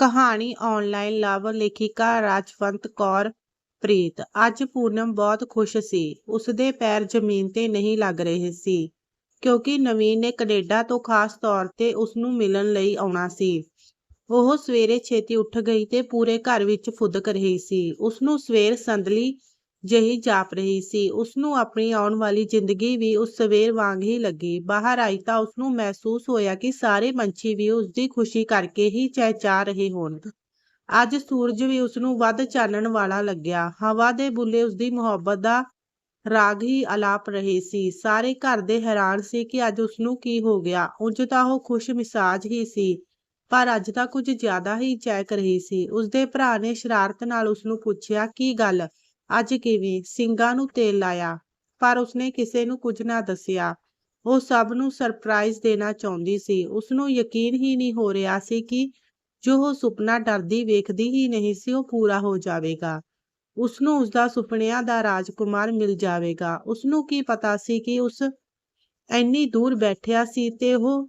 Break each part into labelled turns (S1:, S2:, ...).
S1: ਕਹਾਣੀ online love ਲੇਖਿਕਾ ਰਾਜਵੰਤ ਕੌਰ ਪ੍ਰੀਤ। ਅੱਜ ਪੂਨਮ ਬਹੁਤ ਖੁਸ਼ ਸੀ। ਉਸਦੇ ਪੈਰ ਜ਼ਮੀਨ ਤੇ ਨਹੀਂ ਲੱਗ ਰਹੇ ਸੀ, ਕਿਉਂਕਿ ਨਵੀਨ ਨੇ ਕੈਨੇਡਾ ਤੋਂ ਖਾਸ ਤੌਰ ਤੇ ਉਸ ਨੂੰ ਮਿਲਣ ਲਈ ਆਉਣਾ ਸੀ। ਉਹ ਸਵੇਰੇ ਛੇਤੀ ਉੱਠ ਗਈ ਤੇ ਪੂਰੇ ਘਰ ਵਿੱਚ ਫੁਦਕ ਰਹੀ ਸੀ। ਉਸ ਨੂੰ ਸਵੇਰ ਸੰਦਲੀ ਜਿਹੀ ਜਾਪ ਰਹੀ ਸੀ। ਉਸ ਨੂੰ ਆਪਣੀ ਆਉਣ ਵਾਲੀ ਜ਼ਿੰਦਗੀ ਵੀ ਉਸ ਸਵੇਰ ਵਾਂਗ ਹੀ ਲੱਗੀ। ਬਾਹਰ ਆਈ ਤਾਂ ਉਸ ਨੂੰ ਮਹਿਸੂਸ ਹੋਇਆ ਕਿ ਸਾਰੇ ਪੰਛੀ ਵੀ ਉਸ ਦੀ ਖੁਸ਼ੀ ਕਰਕੇ ਹੀ ਚਹਿਚਾ ਰਹੇ ਹੋਣ। ਅੱਜ ਸੂਰਜ ਵੀ ਉਸ ਨੂੰ ਵੱਧ ਚਾਨਣ ਵਾਲਾ ਲੱਗਿਆ। ਹਵਾ ਦੇ ਬੁੱਲੇ ਉਸ ਦੀ ਮੁਹੱਬਤ ਦਾ ਰਾਗ ਹੀ ਅਲਾਪ ਰਹੇ ਸੀ। ਸਾਰੇ ਘਰ ਦੇ ਹੈਰਾਨ ਸੀ ਕਿ ਅੱਜ ਉਸ ਨੂੰ ਕੀ ਹੋ ਗਿਆ। ਉਂਝ ਤਾਂ ਉਹ ਖੁਸ਼ ਮਿਸਾਜ ਹੀ ਸੀ, ਪਰ ਅੱਜ ਤਾਂ ਕੁਝ ਜ਼ਿਆਦਾ ਹੀ ਚਹਿਕ ਰਹੀ ਸੀ। ਉਸਦੇ ਭਰਾ ਨੇ ਸ਼ਰਾਰਤ ਨਾਲ ਉਸ ਨੂੰ ਪੁੱਛਿਆ, ਕੀ ਗੱਲ? ਅੱਜ ਕਿਵੇਂ ਸਿੰਗਾਂ ਨੂੰ ਤੇਲ ਲਾਇਆ, ਪਰ ਉਸਨੇ ਕਿਸੇ ਨੂੰ ਕੁਝ ਨਾ ਦੱਸਿਆ। ਉਹ ਸਭ ਨੂੰ ਸਰਪ੍ਰਾਈਜ਼ ਦੇਣਾ ਚਾਹੁੰਦੀ ਸੀ। ਉਸ ਨੂੰ ਯਕੀਨ ਹੀ ਨਹੀਂ ਹੋ ਰਿਹਾ ਸੀ ਕਿ ਜੋ ਉਹ ਸੁਪਨਾ ਡਰਦੀ ਵੇਖਦੀ ਹੀ ਨਹੀਂ ਸੀ, ਉਹ ਪੂਰਾ ਹੋ ਜਾਵੇਗਾ। ਉਸ ਨੂੰ ਉਸਦਾ ਸੁਪਨਿਆਂ ਦਾ ਰਾਜਕੁਮਾਰ ਮਿਲ ਜਾਵੇਗਾ। ਉਸ ਨੂੰ ਕੀ ਪਤਾ ਸੀ ਕਿ ਉਸ ਇੰਨੀ ਦੂਰ ਬੈਠਿਆ ਸੀ ਤੇ ਉਹ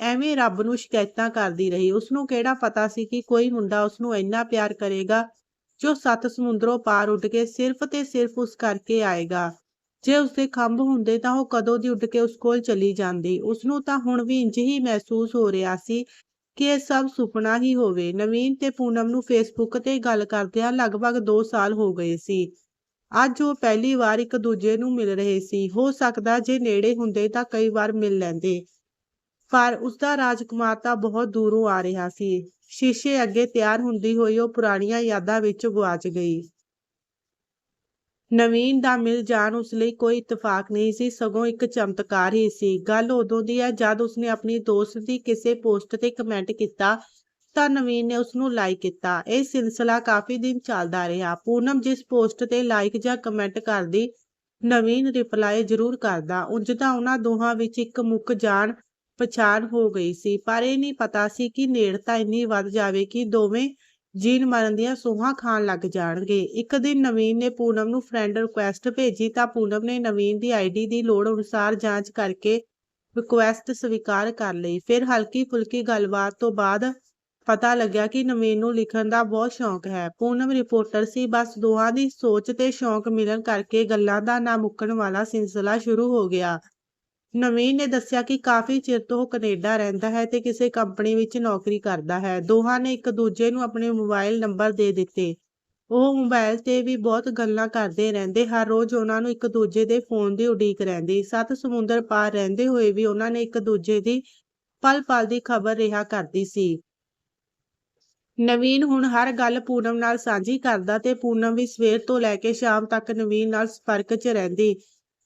S1: ਐਵੇਂ ਰੱਬ ਨੂੰ ਸ਼ਿਕਾਇਤਾਂ ਕਰਦੀ ਰਹੀ। ਉਸ ਨੂੰ ਕਿਹੜਾ ਪਤਾ ਸੀ ਕਿ ਕੋਈ ਮੁੰਡਾ ਉਸ ਨੂੰ ਇੰਨਾ ਪਿਆਰ ਕਰੇਗਾ ਜੋ ਸੱਤ ਸਮੁੰਦਰੋਂ ਪਾਰ ਉੱਡ ਕੇ ਸਿਰਫ ਤੇ ਸਿਰਫ ਉਸ ਕਰਕੇ ਆਏਗਾ। ਜੇ ਉਸਦੇ ਖੰਭ ਹੁੰਦੇ ਤਾਂ ਉਹ ਕਦੋਂ ਦੀ ਉੱਡ ਕੇ ਉਸ ਕੋਲ ਚਲੀ ਜਾਂਦੀ? ਉਸ ਨੂੰ ਤਾਂ ਹੁਣ ਵੀ ਇੰਜ ਹੀ ਮਹਿਸੂਸ ਹੋ ਰਿਹਾ ਸੀ ਕਿ ਇਹ ਸਭ ਸੁਪਨਾ ਹੀ ਹੋਵੇ। ਨਵੀਨ ਤੇ ਪੂਨਮ ਨੂੰ ਫੇਸਬੁੱਕ ਤੇ ਗੱਲ ਕਰਦਿਆਂ ਲਗਭਗ 2 ਸਾਲ ਹੋ ਗਏ ਸੀ। ਅੱਜ ਉਹ ਪਹਿਲੀ ਵਾਰ ਇੱਕ ਦੂਜੇ ਨੂੰ ਮਿਲ ਰਹੇ ਸੀ। ਹੋ ਸਕਦਾ ਜੇ ਨੇੜੇ ਹੁੰਦੇ ਤਾਂ ਕਈ ਵਾਰ ਮਿਲ ਲੈਂਦੇ। ਪਰ ਉਸਦਾ ਰਾਜਕੁਮਾਰ ਤਾਂ ਬਹੁਤ ਦੂਰੋਂ ਆ ਰਿਹਾ ਸੀ। ਸ਼ੀਸ਼ੇ ਅੱਗੇ ਤਿਆਰ ਹੁੰਦੀ ਹੋਈ ਉਹ ਪੁਰਾਣੀਆਂ ਯਾਦਾਂ ਵਿੱਚ ਗੁਆਚ ਗਈ। ਨਵੀਨ ਦਾ ਮਿਲ ਜਾਣ ਉਸ ਲਈ ਕੋਈ ਇਤਫਾਕ ਨਹੀਂ ਸੀ, ਸਗੋਂ ਇੱਕ ਚਮਤਕਾਰ ਹੀ ਸੀ। ਗੱਲ ਉਦੋਂ ਦੀ ਹੈ, ਜਦ ਉਸਨੇ ਆਪਣੀ ਦੋਸਤ ਦੀ ਕਿਸੇ ਪੋਸਟ ਤੇ ਕਮੈਂਟ ਕੀਤਾ, ਤਾਂ ਨਵੀਨ ਨੇ ਉਸ ਨੂੰ ਲਾਈਕ ਕੀਤਾ। ਇਹ ਸਿਲਸਿਲਾ ਕਾਫੀ ਦਿਨ ਚੱਲਦਾ ਰਿਹਾ। ਪੂਨਮ ਜਿਸ ਪੋਸਟ ਤੇ ਲਾਈਕ ਜਾਂ ਕਮੈਂਟ ਕਰਦੀ, ਨਵੀਨ ਰਿਪਲਾਈ ਜ਼ਰੂਰ ਕਰਦਾ। ਉਂਝ ਤਾਂ ਉਹਨਾਂ ਦੋਹਾਂ ਵਿੱਚ ਇੱਕ ਮੁੱਕ ਜਾਣ ਪਛਾਣ ਹੋ ਗਈ ਸੀ, ਪਰ ਇਹ ਨਹੀਂ ਪਤਾ ਸੀ ਕਿ ਨੇੜਤਾ ਇੰਨੀ ਵੱਧ ਜਾਵੇ ਕਿ ਦੋਵੇਂ ਜੀਣ ਮਰਨ ਦੀਆਂ ਸੋਹਾਂ ਖਾਣ ਲੱਗ ਜਾਣਗੇ। ਇੱਕ ਦਿਨ ਨਵੀਨ ਨੇ ਪੂਨਮ ਨੂੰ ਫਰੈਂਡ ਰਿਕੁਐਸਟ ਭੇਜੀ ਤਾਂ ਪੂਨਮ ਨੇ ਨਵੀਨ ਦੀ ਆਈਡੀ ਦੀ ਲੋੜ ਅਨੁਸਾਰ ਜਾਂਚ ਕਰਕੇ ਰਿਕੁਐਸਟ ਸਵੀਕਾਰ ਕਰ ਲਈ। ਫਿਰ ਹਲਕੀ ਫੁਲਕੀ ਗੱਲਬਾਤ ਤੋਂ ਬਾਅਦ ਪਤਾ ਲੱਗਿਆ ਕਿ ਨਵੀਨ ਨੂੰ ਲਿਖਣ ਦਾ ਬਹੁਤ ਸ਼ੌਂਕ ਹੈ। ਪੂਨਮ ਰਿਪੋਰਟਰ ਸੀ, ਬਸ ਦੋਹਾਂ ਦੀ ਸੋਚ ਤੇ ਸ਼ੌਂਕ ਮਿਲਣ ਕਰਕੇ ਗੱਲਾਂ ਦਾ ਨਾ ਮੁੱਕਣ ਵਾਲਾ ਸਿਲਸਿਲਾ ਸ਼ੁਰੂ ਹੋ ਗਿਆ। ਨਵੀਨ ਨੇ ਦੱਸਿਆ ਕਿ ਕਾਫੀ ਚਿਰ ਤੋਂ ਉਹ ਕੈਨੇਡਾ ਰਹਿੰਦਾ ਹੈ ਤੇ ਕਿਸੇ ਕੰਪਨੀ ਵਿੱਚ ਨੌਕਰੀ ਕਰਦਾ ਹੈ। ਦੋਹਾਂ ਨੇ ਇੱਕ ਦੂਜੇ ਨੂੰ ਆਪਣੇ ਮੋਬਾਈਲ ਨੰਬਰ ਦੇ ਦਿੱਤੇ। ਉਹ ਮੋਬਾਈਲ ਤੇ ਵੀ ਬਹੁਤ ਗੱਲਾਂ ਕਰਦੇ ਰਹਿੰਦੇ। ਹਰ ਰੋਜ਼ ਉਹਨਾਂ ਨੂੰ ਇੱਕ ਦੂਜੇ ਦੇ ਫੋਨ ਦੀ ਉਡੀਕ ਰਹਿੰਦੀ। ਸੱਤ ਸਮੁੰਦਰ ਪਾਰ ਰਹਿੰਦੇ ਹੋਏ ਵੀ ਉਹਨਾਂ ਨੇ ਇੱਕ ਦੂਜੇ ਦੀ ਪਲ ਪਲ ਦੀ ਖਬਰ ਰਿਹਾ ਕਰਦੀ ਸੀ। ਨਵੀਨ ਹੁਣ ਹਰ ਗੱਲ ਪੂਨਮ ਨਾਲ ਸਾਂਝੀ ਕਰਦਾ ਤੇ ਪੂਨਮ ਵੀ ਸਵੇਰ ਤੋਂ ਲੈ ਕੇ ਸ਼ਾਮ ਤੱਕ ਨਵੀਨ ਨਾਲ ਸੰਪਰਕ 'ਚ ਰਹਿੰਦੀ।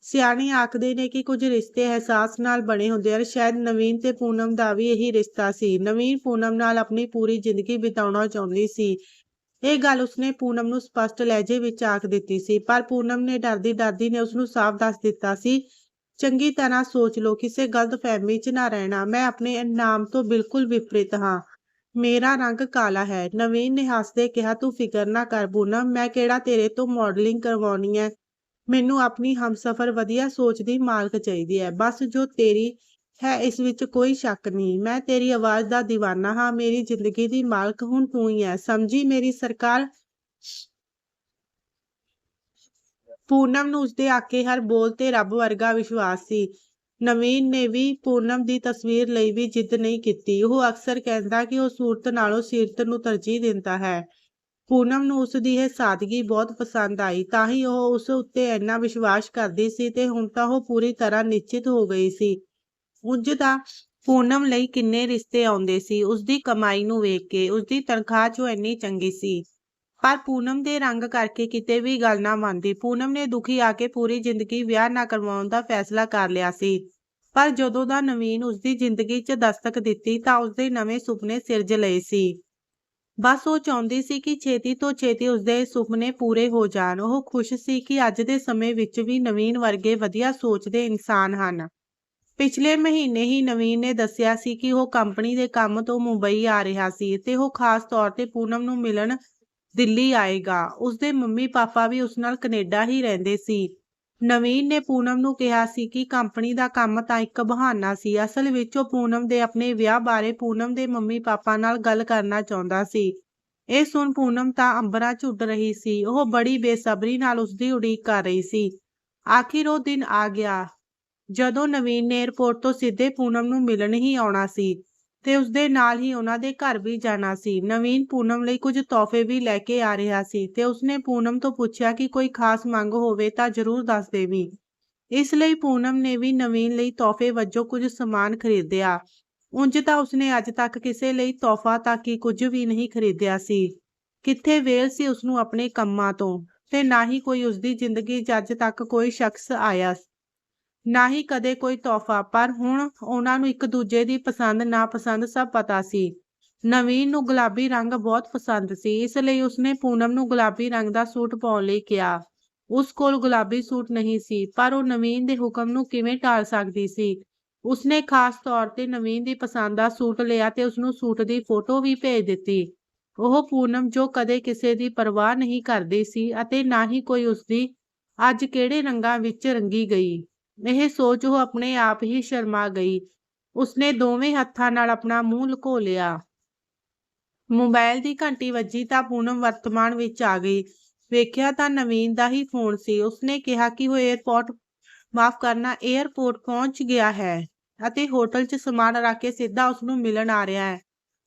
S1: ਸਿਆਣੇ ਆਖਦੇ ਨੇ ਕਿ ਕੁਝ ਰਿਸ਼ਤੇ ਅਹਿਸਾਸ ਨਾਲ ਬਣੇ ਹੁੰਦੇ ਹਨ। ਸ਼ਾਇਦ ਨਵੀਨ ਤੇ ਪੂਨਮ ਦਾ ਵੀ ਇਹੀ ਰਿਸ਼ਤਾ ਸੀ। ਨਵੀਨ ਪੂਨਮ ਨਾਲ ਆਪਣੀ ਪੂਰੀ ਜ਼ਿੰਦਗੀ ਬਿਤਾਉਣਾ ਚਾਹੁੰਦੀ ਸੀ। ਇਹ ਗੱਲ ਉਸਨੇ ਪੂਨਮ ਨੂੰ ਸਪਸ਼ਟ ਲਹਿਜੇ ਵਿੱਚ ਆਖ ਦਿੱਤੀ ਸੀ। ਪਰ ਪੂਨਮ ਨੇ ਡਰਦੀ ਡਰਦੀ ਨੇ ਉਸ ਨੂੰ ਸਾਫ਼ ਦੱਸ ਦਿੱਤਾ ਸੀ, ਚੰਗੀ ਤਰ੍ਹਾਂ ਸੋਚ ਲਓ, ਕਿਸੇ ਗਲਤ ਫਹਿਮੀ 'ਚ ਨਾ ਰਹਿਣਾ। ਮੈਂ ਆਪਣੇ ਨਾਮ ਤੋਂ ਬਿਲਕੁਲ ਵਿਪਰੀਤ ਹਾਂ। ਮੇਰਾ ਰੰਗ ਕਾਲਾ ਹੈ। ਨਵੀਨ ਨੇ ਹੱਸਦੇ ਕਿਹਾ, ਤੂੰ ਫਿਕਰ ਨਾ ਕਰ ਪੂਨਮ, ਮੈਂ ਕਿਹੜਾ ਤੇਰੇ ਤੋਂ ਮਾਡਲਿੰਗ ਕਰਵਾਉਣੀ ਹੈ? ਮੈਨੂੰ ਆਪਣੀ ਹਮਸਫਰ ਵਧੀਆ ਸੋਚ ਦੀ ਮਾਲਕ ਚਾਹੀਦੀ ਹੈ। ਬਸ ਜੋ ਤੇਰੀ ਹੈ, ਇਸ ਵਿੱਚ ਕੋਈ ਸ਼ੱਕ ਨਹੀਂ। ਮੈਂ ਤੇਰੀ ਆਵਾਜ਼ ਦਾ دیਵਾਨਾ ਹਾਂ। ਮੇਰੀ ਜ਼ਿੰਦਗੀ ਦੀ ਮਾਲਕ ਹੁਣ ਤੂੰ ਹੀ ਹੈ। ਸਮਝੀ ਮੇਰੀ ਸਰਕਾਰ? ਪੂਨਮ ਨੂੰ ਉਸਦੇ ਆਕੇ ਹਰ ਬੋਲ ਤੇ ਰੱਬ ਵਰਗਾ ਵਿਸ਼ਵਾਸ ਸੀ। ਨਵੀਨ ਨੇ ਵੀ ਪੂਨਮ ਦੀ ਤਸਵੀਰ ਲਈ ਵੀ ਜਿੱਦ ਨਹੀਂ ਕੀਤੀ। ਉਹ ਅਕਸਰ ਕਹਿੰਦਾ ਕਿ ਉਹ ਸੂਰਤ ਨਾਲੋਂ ਸੀਰਤ ਨੂੰ ਤਰਜੀਹ ਦਿੰਦਾ ਹੈ। ਪੂਨਮ ਨੂੰ ਉਸ ਦੀ ਇਹ ਸਾਦਗੀ ਬਹੁਤ ਪਸੰਦ ਆਈ, ਤਾਂ ਹੀ ਉਹ ਉਸ ਉੱਤੇ ਇੰਨਾ ਵਿਸ਼ਵਾਸ ਕਰਦੀ ਸੀ ਤੇ ਹੁਣ ਤਾਂ ਉਹ ਪੂਰੀ ਤਰ੍ਹਾਂ ਨਿਸ਼ਚਿਤ ਹੋ ਗਈ ਸੀ। ਉਂਝ ਤਾਂ ਪੂਨਮ ਲਈ ਕਿੰਨੇ ਰਿਸ਼ਤੇ ਆਉਂਦੇ ਸੀ ਉਸ ਦੀ ਕਮਾਈ ਨੂੰ ਵੇਖ ਕੇ ਉਸ ਦੀ ਤਨਖਾਹ ਚੋਂ ਇੰਨੀ ਚੰਗੀ ਸੀ। ਪਰ ਪੂਨਮ ਦੇ ਰੰਗ ਕਰਕੇ ਕਿਤੇ ਵੀ ਗੱਲ ਨਾ ਮੰਨਦੀ, ਪੂਨਮ ਨੇ ਦੁਖੀ ਆ ਕੇ ਪੂਰੀ ਜ਼ਿੰਦਗੀ ਵਿਆਹ ਨਾ ਕਰਵਾਉਣ ਦਾ ਫੈਸਲਾ ਕਰ ਲਿਆ ਸੀ। ਪਰ ਜਦੋਂ ਦਾ ਨਵੀਨ ਉਸ ਦੀ ਜ਼ਿੰਦਗੀ 'ਚ ਦਸਤਕ ਦਿੱਤੀ, ਤਾਂ ਉਸ ਦੇ ਨਵੇਂ ਸੁਪਨੇ ਸਿਰਜ ਲਏ ਸੀ। ਬਸ ਉਹ ਚਾਹੁੰਦੀ ਸੀ ਕਿ ਛੇਤੀ ਤੋਂ ਛੇਤੀ ਉਸਦੇ ਸੁਪਨੇ ਪੂਰੇ ਹੋ ਜਾਣ। ਉਹ ਖੁਸ਼ ਸੀ ਕਿ ਅੱਜ ਦੇ ਸਮੇਂ ਵਿੱਚ ਵੀ ਨਵੀਨ ਵਰਗੇ ਵਧੀਆ ਸੋਚਦੇ ਇਨਸਾਨ ਹਨ। ਪਿਛਲੇ ਮਹੀਨੇ ਹੀ ਨਵੀਨ ਨੇ ਦੱਸਿਆ ਸੀ ਕਿ ਉਹ ਕੰਪਨੀ ਦੇ ਕੰਮ ਤੋਂ ਮੁੰਬਈ ਆ ਰਿਹਾ ਸੀ ਤੇ ਉਹ ਖਾਸ ਤੌਰ ਤੇ ਪੂਨਮ ਨੂੰ ਮਿਲਣ ਦਿੱਲੀ ਆਏਗਾ। ਉਸਦੇ ਮੰਮੀ ਪਾਪਾ ਵੀ ਉਸ ਨਾਲ ਕੈਨੇਡਾ ਹੀ ਰਹਿੰਦੇ ਸੀ। ਨਵੀਨ ਨੇ ਪੂਨਮ ਨੂੰ ਕਿਹਾ ਸੀ ਕਿ ਕੰਪਨੀ ਦਾ ਕੰਮ ਤਾਂ ਇੱਕ ਬਹਾਨਾ ਸੀ। ਅਸਲ ਵਿੱਚ ਉਹ ਪੂਨਮ ਦੇ ਆਪਣੇ ਵਿਆਹ ਬਾਰੇ ਪੂਨਮ ਦੇ ਮੰਮੀ ਪਾਪਾ ਨਾਲ ਗੱਲ ਕਰਨਾ ਚਾਹੁੰਦਾ ਸੀ। ਇਹ ਸੁਣ ਪੂਨਮ ਤਾਂ ਅੰਬਰਾਂ 'ਚ ਰਹੀ ਸੀ। ਉਹ ਬੜੀ ਬੇਸਬਰੀ ਨਾਲ ਉਸਦੀ ਉਡੀਕ ਕਰ ਰਹੀ ਸੀ। ਆਖਿਰ ਉਹ ਦਿਨ ਆ ਗਿਆ। ਜਦੋਂ ਨਵੀਨ ਨੇ 에ਅਰਪੋਰਟ ਤੋਂ ਸਿੱਧੇ ਪੂਨਮ ਨੂੰ ਮਿਲਣ ਹੀ ਆਉਣਾ ਸੀ। ਤੇ ਉਸਦੇ ਨਾਲ ਹੀ ਉਹਨਾਂ ਦੇ ਘਰ ਵੀ ਜਾਣਾ ਸੀ। ਨਵੀਨ ਪੂਨਮ ਲਈ ਕੁਝ ਤੋਹਫੇ ਵੀ ਲੈ ਕੇ ਆ ਰਿਹਾ ਸੀ ਤੇ ਉਸਨੇ ਪੂਨਮ ਤੋਂ ਪੁੱਛਿਆ ਕਿ ਕੋਈ ਖਾਸ ਮੰਗ ਹੋਵੇ ਤਾਂ ਜ਼ਰੂਰ ਦੱਸ ਦੇਵੀਂ। ਇਸ ਲਈ ਪੂਨਮ ਨੇ ਵੀ ਨਵੀਨ ਲਈ ਤੋਹਫੇ ਵਜੋਂ ਕੁਝ ਸਮਾਨ ਖਰੀਦਿਆ। ਉਂਝ ਤਾਂ ਉਸਨੇ ਅੱਜ ਤੱਕ ਕਿਸੇ ਲਈ ਤੋਹਫਾ ਤਾਂ ਕੀ ਕੁਝ ਵੀ ਨਹੀਂ ਖਰੀਦਿਆ ਸੀ। ਕਿੱਥੇ ਵੇਲ ਸੀ ਉਸਨੂੰ ਆਪਣੇ ਕੰਮਾਂ ਤੋਂ ਤੇ ਨਾ ਹੀ ਕੋਈ ਉਸਦੀ ਜ਼ਿੰਦਗੀ 'ਚ ਅੱਜ ਤੱਕ ਕੋਈ ਸ਼ਖਸ ਆਇਆ ਨਾ ਹੀ ਕਦੇ ਕੋਈ ਤੋਹਫਾ, ਪਰ ਹੁਣ ਉਹਨਾਂ ਨੂੰ ਇੱਕ ਦੂਜੇ ਦੀ ਪਸੰਦ ਨਾ ਪਸੰਦ ਸਭ ਪਤਾ ਸੀ। ਨਵੀਨ ਨੂੰ ਗੁਲਾਬੀ ਰੰਗ ਬਹੁਤ ਪਸੰਦ ਸੀ, ਇਸ ਲਈ ਉਸਨੇ ਪੂਨਮ ਨੂੰ ਗੁਲਾਬੀ ਰੰਗ ਦਾ ਸੂਟ ਪਾਉਣ ਲਈ ਕਿਹਾ। ਉਸ ਕੋਲ ਗੁਲਾਬੀ ਸੂਟ ਨਹੀਂ ਸੀ, ਪਰ ਉਹ ਨਵੀਨ ਦੇ ਹੁਕਮ ਨੂੰ ਕਿਵੇਂ ਟਾਲ ਸਕਦੀ ਸੀ? ਉਸਨੇ ਖਾਸ ਤੌਰ ਤੇ ਨਵੀਨ ਦੀ ਪਸੰਦ ਦਾ ਸੂਟ ਲਿਆ ਤੇ ਉਸਨੂੰ ਸੂਟ ਦੀ ਫੋਟੋ ਵੀ ਭੇਜ ਦਿੱਤੀ। ਉਹ ਪੂਨਮ ਜੋ ਕਦੇ ਕਿਸੇ ਦੀ ਪਰਵਾਹ ਨਹੀਂ ਕਰਦੀ ਸੀ ਅਤੇ ਨਾ ਹੀ ਕੋਈ ਉਸਦੀ ਅੱਜ ਕਿਹੜੇ ਰੰਗਾਂ ਵਿੱਚ ਰੰਗੀ ਗਈ। ਇਹ ਸੋਚ ਉਹ ਆਪਣੇ ਆਪ ਹੀ ਸ਼ਰਮਾ ਗਈ। ਉਸਨੇ ਦੋਵੇਂ ਹੱਥਾਂ ਨਾਲ ਆਪਣਾ ਮੂੰਹ ਲੁਕੋ ਲਿਆ। ਮੋਬਾਈਲ ਦੀ ਘੰਟੀ ਵੱਜੀ ਤਾਂ ਪੂਨਮ ਵਰਤਮਾਨ ਵਿੱਚ ਆ ਗਈ। ਵੇਖਿਆ ਤਾਂ ਨਵੀਨ ਦਾ ਹੀ ਫੋਨ ਸੀ। ਉਸਨੇ ਕਿਹਾ ਕਿ ਉਹ 에ਅਰਪੋਰਟ ਮਾਫ ਕਰਨਾ 에ਅਰਪੋਰਟ ਪਹੁੰਚ ਗਿਆ ਹੈ ਅਤੇ ਹੋਟਲ 'ਚ ਸਮਾਨ ਰੱਖ ਕੇ ਸਿੱਧਾ ਉਸ ਨੂੰ ਮਿਲਣ ਆ ਰਿਹਾ ਹੈ।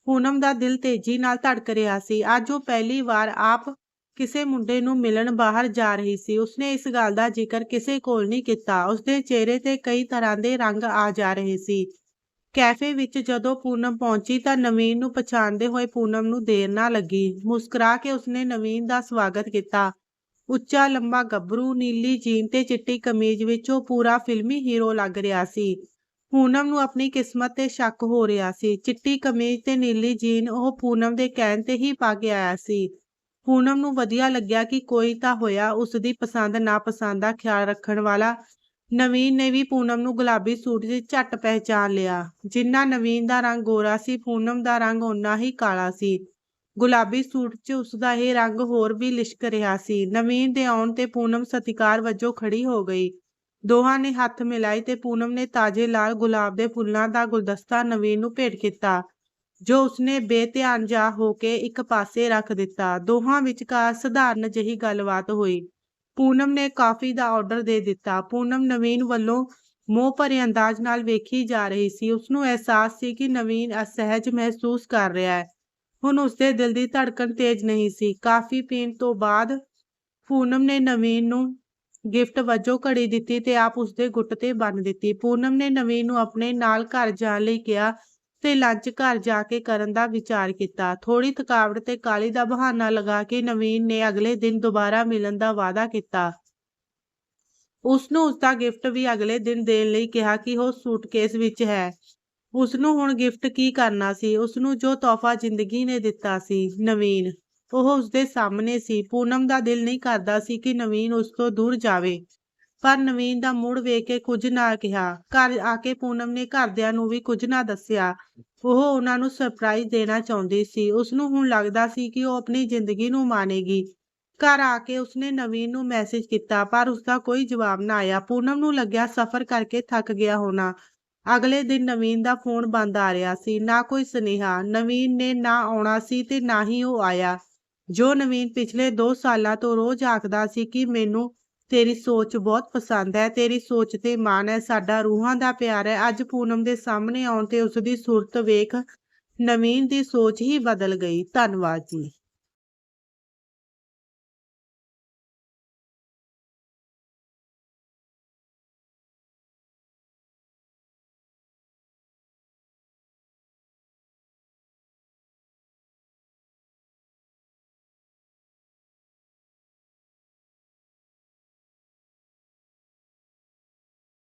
S1: ਪੂਨਮ ਦਾ ਦਿਲ ਤੇਜ਼ੀ ਨਾਲ ਧੜਕ ਰਿਹਾ ਸੀ। ਅੱਜ ਉਹ ਪਹਿਲੀ ਵਾਰ ਆਪ ਕਿਸੇ ਮੁੰਡੇ ਨੂੰ ਮਿਲਣ ਬਾਹਰ ਜਾ ਰਹੀ ਸੀ। ਉਸਨੇ ਇਸ ਗੱਲ ਦਾ ਜ਼ਿਕਰ ਕਿਸੇ ਕੋਲ ਨਹੀਂ ਕੀਤਾ। ਉਸਦੇ ਚਿਹਰੇ ਤੇ ਕਈ ਤਰ੍ਹਾਂ ਦੇ ਰੰਗ ਆ ਜਾ ਰਹੇ ਸੀ। ਕੈਫੇ ਵਿੱਚ ਜਦੋਂ ਪੂਨਮ ਪਹੁੰਚੀ ਤਾਂ ਨਵੀਨ ਨੂੰ ਪਛਾਣਦੇ ਹੋਏ ਪੂਨਮ ਨੂੰ ਦੇਰ ਨਾ ਲੱਗੀ। ਮੁਸਕਰਾ ਕੇ ਉਸਨੇ ਨਵੀਨ ਦਾ ਸਵਾਗਤ ਕੀਤਾ। ਉੱਚਾ ਲੰਬਾ ਗੱਭਰੂ, ਨੀਲੀ ਜੀਨ ਤੇ ਚਿੱਟੀ ਕਮੀਜ਼ ਵਿੱਚ ਉਹ ਪੂਰਾ ਫਿਲਮੀ ਹੀਰੋ ਲੱਗ ਰਿਹਾ ਸੀ। ਪੂਨਮ ਨੂੰ ਆਪਣੀ ਕਿਸਮਤ ਤੇ ਸ਼ੱਕ ਹੋ ਰਿਹਾ ਸੀ। ਚਿੱਟੀ ਕਮੀਜ਼ ਤੇ ਨੀਲੀ ਜੀਨ ਉਹ ਪੂਨਮ ਦੇ ਕਹਿਣ ਤੇ ਹੀ ਪਾ ਕੇ ਆਇਆ ਸੀ। ਪੂਨਮ ਨੂੰ ਵਧੀਆ ਲੱਗਿਆ ਕਿ ਕੋਈ ਤਾਂ ਹੋਇਆ ਉਸ ਦੀ ਪਸੰਦ ਨਾ ਪਸੰਦ ਦਾ ਖਿਆਲ ਰੱਖਣ ਵਾਲਾ ਨਵੀਨ ਨੇ ਵੀ ਪੂਨਮ ਨੂੰ ਗੁਲਾਬੀ ਸੂਟ 'ਚ ਝੱਟ ਪਹਿਚਾਨ ਲਿਆ। ਜਿੰਨਾ ਨਵੀਨ ਦਾ ਰੰਗ ਗੋਰਾ ਸੀ, ਪੂਨਮ ਦਾ ਰੰਗ ਓਨਾ ਹੀ ਕਾਲਾ ਸੀ। ਗੁਲਾਬੀ ਸੂਟ 'ਚ ਉਸ ਦਾ ਇਹ ਰੰਗ ਹੋਰ ਵੀ ਲਿਸ਼ਕ ਰਿਹਾ ਸੀ। ਨਵੀਨ ਦੇ ਆਉਣ ਤੇ ਪੂਨਮ ਸਤਿਕਾਰ ਵਜੋਂ ਖੜੀ ਹੋ ਗਈ। ਦੋਹਾਂ ਨੇ ਹੱਥ ਮਿਲਾਏ ਤੇ ਪੂਨਮ ਨੇ ਤਾਜ਼ੇ ਲਾਲ ਗੁਲਾਬ ਦੇ ਫੁੱਲਾਂ ਦਾ ਗੁਲਦਸਤਾ ਨਵੀਨ ਨੂੰ ਭੇਟ ਕੀਤਾ। ਜੋ ਉਸਨੇ ਬੇਧਿਆਨ ਜਾ ਹੋ ਕੇ ਇੱਕ ਪਾਸੇ ਰੱਖ ਦਿੱਤਾ, ਦੋਹਾਂ ਵਿਚਕਾਰ ਸਧਾਰਨ ਜਿਹੀ ਗੱਲਬਾਤ ਹੋਈ। ਪੂਨਮ ਨੇ ਕਾਫੀ ਦਾ ਆਰਡਰ ਦੇ ਦਿੱਤਾ। ਪੂਨਮ ਨਵੀਨ ਵੱਲੋਂ ਮੋਹ ਭਰੇ ਅੰਦਾਜ਼ ਨਾਲ ਵੇਖੀ ਜਾ ਰਹੀ ਸੀ। ਉਸਨੂੰ ਅਹਿਸਾਸ ਸੀ ਕਿ ਨਵੀਨ ਅਸਹਿਜ ਮਹਿਸੂਸ ਕਰ ਰਿਹਾ ਹੈ। ਹੁਣ ਉਸਦੇ ਦਿਲ ਦੀ ਧੜਕਣ ਤੇਜ਼ ਨਹੀਂ ਸੀ। ਕਾਫੀ ਪੀਣ ਤੋਂ ਬਾਅਦ ਪੂਨਮ ਨੇ ਨਵੀਨ ਨੂੰ ਗਿਫਟ ਵਜੋਂ ਘੜੀ ਦਿੱਤੀ ਤੇ ਆਪ ਉਸਦੇ ਗੁੱਟ ਤੇ ਬੰਨ ਦਿੱਤੀ। ਪੂਨਮ ਨੇ ਨਵੀਨ ਨੂੰ ਆਪਣੇ ਨਾਲ ਘਰ ਜਾਣ ਲਈ ਕਿਹਾ ਤੇ ਲੰਚ ਘਰ ਜਾ ਕੇ ਕਰਨ ਦਾ ਵਿਚਾਰ ਕੀਤਾ। ਥੋੜੀ ਥਕਾਵਟ ਤੇ ਕਾਲੀ ਦਾ ਬਹਾਨਾ ਲਗਾ ਕੇ ਨਵੀਨ ਨੇ ਅਗਲੇ ਦਿਨ ਦੁਬਾਰਾ ਮਿਲਣ ਦਾ ਵਾਅਦਾ ਕੀਤਾ। ਉਸ ਨੂੰ ਉਸ ਦਾ ਗਿਫਟ ਵੀ ਅਗਲੇ ਦਿਨ ਦੇਣ ਲਈ ਕਿਹਾ ਕਿ ਉਹ ਸੂਟਕੇਸ ਵਿੱਚ ਹੈ। ਉਸ ਨੂੰ ਹੁਣ ਗਿਫਟ ਕੀ ਕਰਨਾ ਸੀ? ਉਸ ਨੂੰ ਜੋ ਤੋਹਫਾ ਜ਼ਿੰਦਗੀ ਨੇ ਦਿੱਤਾ ਸੀ, ਨਵੀਨ। ਉਹ ਉਸ ਦੇ ਸਾਹਮਣੇ ਸੀ। ਪੂਨਮ ਦਾ ਦਿਲ ਨਹੀਂ ਕਰਦਾ ਸੀ ਕਿ ਨਵੀਨ ਉਸ ਤੋਂ ਦੂਰ ਜਾਵੇ। ਪਰ ਨਵੀਨ ਦਾ ਮੂਡ ਵੇਖ ਕੇ ਕੁਝ ਨਾ ਕਿਹਾ। ਘਰ ਆ ਕੇ ਪੂਨਮ ਨੇ ਘਰਦਿਆਂ ਨੂੰ ਵੀ ਕੁਝ ਨਾ ਦੱਸਿਆ। ਉਹ ਉਹਨਾਂ ਨੂੰ ਸਰਪ੍ਰਾਈਜ਼ ਦੇਣਾ ਚਾਹੁੰਦੀ ਸੀ। ਉਸ ਨੂੰ ਹੁਣ ਲੱਗਦਾ ਸੀ ਕਿ ਉਹ ਆਪਣੀ ਜ਼ਿੰਦਗੀ ਨੂੰ ਮਾਣੇਗੀ ਘਰ ਆ ਕੇ ਉਸਨੇ ਨਵੀਨ ਨੂੰ ਮੈਸੇਜ ਕੀਤਾ, ਪਰ ਉਸਦਾ ਕੋਈ ਜਵਾਬ ਨਾ ਆਇਆ। ਪੂਨਮ ਨੂੰ ਲੱਗਿਆ ਸਫ਼ਰ ਕਰਕੇ ਥੱਕ ਗਿਆ ਹੋਣਾ। ਅਗਲੇ ਦਿਨ ਨਵੀਨ ਦਾ ਫੋਨ ਬੰਦ ਆ ਰਿਹਾ ਸੀ। ਨਾ ਕੋਈ ਸੁਨੇਹਾ, ਨਵੀਨ ਨੇ ਨਾ ਆਉਣਾ ਸੀ ਤੇ ਨਾ ਹੀ ਉਹ ਆਇਆ। ਜੋ ਨਵੀਨ ਪਿਛਲੇ 2 ਸਾਲਾਂ ਤੋਂ ਰੋਜ਼ ਆਖਦਾ ਸੀ ਕਿ ਮੈਨੂੰ ਤੇਰੀ ਸੋਚ ਬਹੁਤ ਪਸੰਦ ਹੈ, ਤੇਰੀ ਸੋਚ ਤੇ ਮਾਣ ਹੈ, ਸਾਡਾ ਰੂਹਾਂ ਦਾ ਪਿਆਰ ਹੈ। ਅੱਜ ਪੂਨਮ ਦੇ ਸਾਹਮਣੇ ਆਉਣ ਤੇ ਉਸ ਦੀ ਸੂਰਤ ਵੇਖ ਨਵੀਨ ਦੀ ਸੋਚ ਹੀ ਬਦਲ ਗਈ। ਧੰਨਵਾਦ ਜੀ।